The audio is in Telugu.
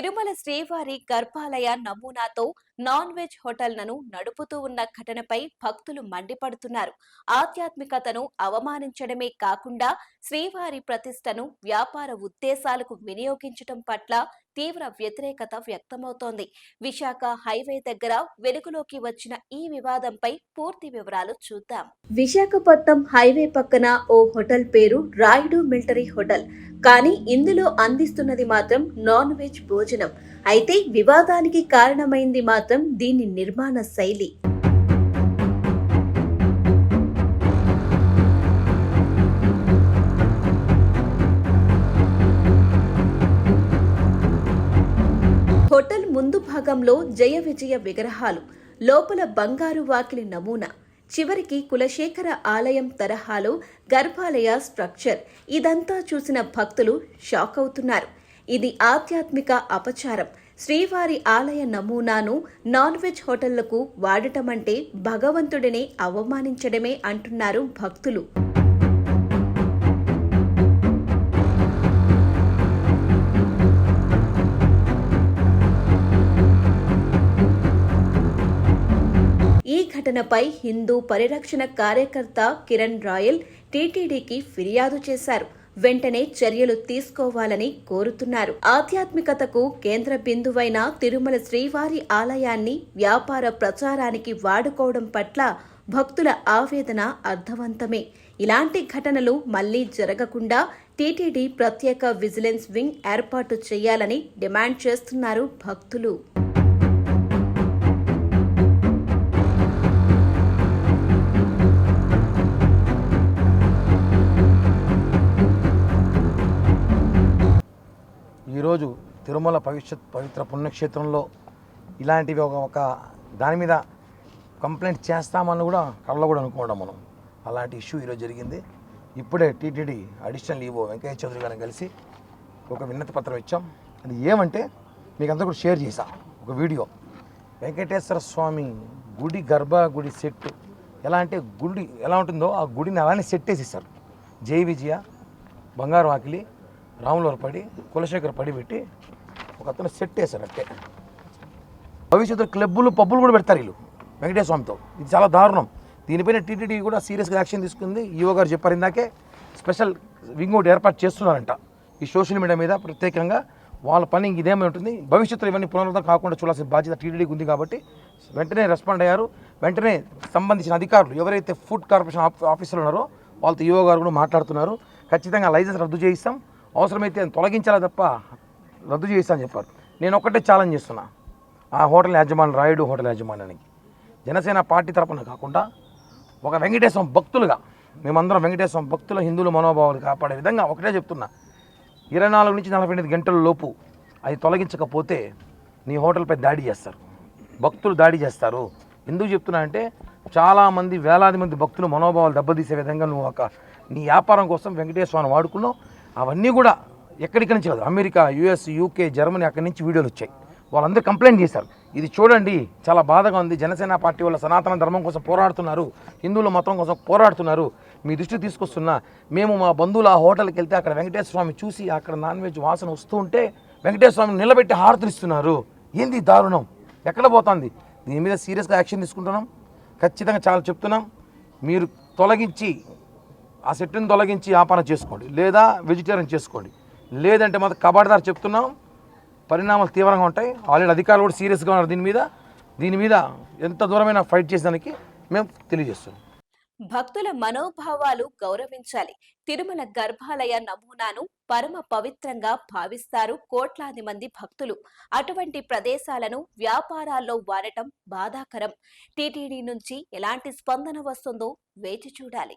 తిరుమల శ్రీవారి గర్భాలయ నమూనాతో నాన్ వెజ్ హోటళ్ళను నడుపుతూ ఉన్న ఘటనపై భక్తులు మండిపడుతున్నారు. ఆధ్యాత్మికతను అవమానించడమే కాకుండా శ్రీవారి ప్రతిష్టను వ్యాపార ఉద్దేశాలకు వినియోగించడం పట్ల తీవ్ర వ్యతిరేకత వ్యక్తమవుతోంది. విశాఖ హైవే దగ్గర వెలుగులోకి వచ్చిన ఈ వివాదంపై పూర్తి వివరాలు చూద్దాం. విశాఖపట్నం హైవే పక్కన ఓ హోటల్ పేరు రాయుడు మిలిటరీ హోటల్. కానీ ఇందులో అందిస్తున్నది మాత్రం నాన్ వెజ్ భోజనం. అయితే వివాదానికి కారణమైంది మాత్రం దీని నిర్మాణ శైలి. ముందు భాగంలో జయ విజయ విగ్రహాలు లోపల బంగారు వాకిలి నమూనా చివరికి కులశేఖర ఆలయం తరహాలో గర్భాలయ స్ట్రక్చర్. ఇదంతా చూసిన భక్తులు షాక్ అవుతున్నారు. ఇది ఆధ్యాత్మిక అపచారం. శ్రీవారి ఆలయ నమూనాను నాన్ వెజ్ హోటళ్ళకు వాడటమంటే భగవంతుడిని అవమానించడమే అంటున్నారు భక్తులు. ఘటనపై హిందూ పరిరక్షణ కార్యకర్త కిరణ్ రాయల్ టీటీడీకి ఫిర్యాదు చేశారు. వెంటనే చర్యలు తీసుకోవాలని కోరుతున్నారు. ఆధ్యాత్మికతకు కేంద్ర బిందువైన తిరుమల శ్రీవారి ఆలయాన్ని వ్యాపార ప్రచారానికి వాడుకోవడం పట్ల భక్తుల ఆవేదన అర్థవంతమే. ఇలాంటి ఘటనలు మళ్ళీ జరగకుండా టీటీడీ ప్రత్యేక విజిలెన్స్ వింగ్ ఏర్పాటు చేయాలని డిమాండ్ చేస్తున్నారు భక్తులు. ఈరోజు తిరుమల భవిష్యత్ పవిత్ర పుణ్యక్షేత్రంలో ఇలాంటివి ఒక ఒక దాని మీద కంప్లైంట్ చేస్తామని కూడా కళ్ళ కూడా అనుకోవడం మనం. అలాంటి ఇష్యూ ఈరోజు జరిగింది. ఇప్పుడే TTD additional EO Venkaiah Chowdary గారిని కలిసి ఒక విన్నతి పత్రం ఇచ్చాం. అది ఏమంటే మీకు అంతా కూడా షేర్ చేశా ఒక వీడియో. వెంకటేశ్వర స్వామి గుడి గర్భ గుడి సెట్ ఎలా అంటే గుడి ఎలా ఉంటుందో ఆ గుడిని అలానే సెట్ వేసేసారు జై విజయ బంగారు వాకిలి రాములవారు పడి కులశేఖర్ పడి పెట్టి ఒక అతను సెట్ వేశారు అట్టే. భవిష్యత్తులో క్లబ్బులు పబ్బులు కూడా పెడతారు వీళ్ళు వెంకటేశ్వర స్వామితో. ఇది చాలా దారుణం. దీనిపైన టీటీడీ కూడా సీరియస్గా యాక్షన్ తీసుకుంది. ఈవో గారు చెప్పారు ఇందాకే స్పెషల్ వింగ్ ఒకటి ఏర్పాటు చేస్తున్నారంట. ఈ సోషల్ మీడియా మీద ప్రత్యేకంగా వాళ్ళ పని ఇదేమై ఉంటుంది. భవిష్యత్తులో ఇవన్నీ పునరుద్ధం కాకుండా చూడాల్సిన బాధ్యత టీటీడీకి ఉంది కాబట్టి వెంటనే రెస్పాండ్ అయ్యారు. వెంటనే సంబంధించిన అధికారులు ఎవరైతే ఫుడ్ కార్పొరేషన్ ఆఫ్ ఆఫీసర్లు ఉన్నారో వాళ్ళతో ఈవో గారు కూడా మాట్లాడుతున్నారు. ఖచ్చితంగా లైసెన్స్ రద్దు చేయిస్తాం. అవసరమైతే తొలగించాలా తప్ప రద్దు చేయిస్తామని చెప్పారు. నేను ఒక్కటే ఛాలెంజ్ చేస్తున్నా. ఆ హోటల్ యాజమాని రాయుడు హోటల్ యాజమాన్యానికి. జనసేన పార్టీ తరపున కాకుండా ఒక వెంకటేశ్వరం భక్తులుగా మేమందరం వెంకటేశ్వరం భక్తుల హిందువుల మనోభావాలు కాపాడే విధంగా ఒకటే చెప్తున్నా. ఇరవై నాలుగు నుంచి నలభై ఎనిమిది గంటల లోపు అది తొలగించకపోతే నీ హోటల్పై దాడి చేస్తారు. భక్తులు దాడి చేస్తారు. ఎందుకు చెప్తున్నా అంటే చాలామంది వేలాది మంది భక్తులు మనోభావాలు దెబ్బతీసే విధంగా నువ్వు ఒక నీ వ్యాపారం కోసం వెంకటేశ్వరాన్ని వాడుకున్నావు. అవన్నీ కూడా ఎక్కడికి నుంచి కాదు అమెరికా యుఎస్ యూకే జర్మనీ అక్కడి నుంచి వీడియోలు వచ్చాయి. వాళ్ళందరూ కంప్లైంట్ చేశారు. ఇది చూడండి చాలా బాధగా ఉంది. జనసేన పార్టీ వాళ్ళ సనాతన ధర్మం కోసం పోరాడుతున్నారు. హిందువుల మతం కోసం పోరాడుతున్నారు. మీ దృష్టికి తీసుకొస్తున్నా మేము మా బంధువులు ఆ హోటల్కి వెళ్తే అక్కడ వెంకటేశ్వర స్వామి చూసి అక్కడ నాన్ వెజ్ వాసన వస్తూ ఉంటే వెంకటేశ్వర స్వామిని నిలబెట్టి హారతులు ఇస్తున్నారు ఏంది దారుణం? ఎక్కడ పోతుంది? దీని మీద సీరియస్గా యాక్షన్ తీసుకుంటున్నాం. ఖచ్చితంగా చాలా చెప్తున్నాం. మీరు తొలగించి ఆ సెట్ని తొలగించి వ్యాపారం చేసుకోండి. లేదా వెజిటేరియన్ చేసుకోండి. లేదంటే మాత్రం కబాడదారు చెప్తున్నాం. పరిణామాలు తీవ్రంగా ఉంటాయి. ఆల్రెడీ అధికారులు కూడా సీరియస్గా ఉన్నారు దీని మీద. దీని మీద ఎంత దూరమైన ఫైట్ చేసేదానికి మేము తెలియజేస్తున్నాం. భక్తుల మనోభావాలు గౌరవించాలి. తిరుమల గర్భాలయ నమూనాను పరమ పవిత్రంగా భావిస్తారు కోట్లాది మంది భక్తులు. అటువంటి ప్రదేశాలను వ్యాపారాల్లో వాడటం బాధాకరం. టీటీడీ నుంచి ఎలాంటి స్పందన వస్తుందో వేచి చూడాలి.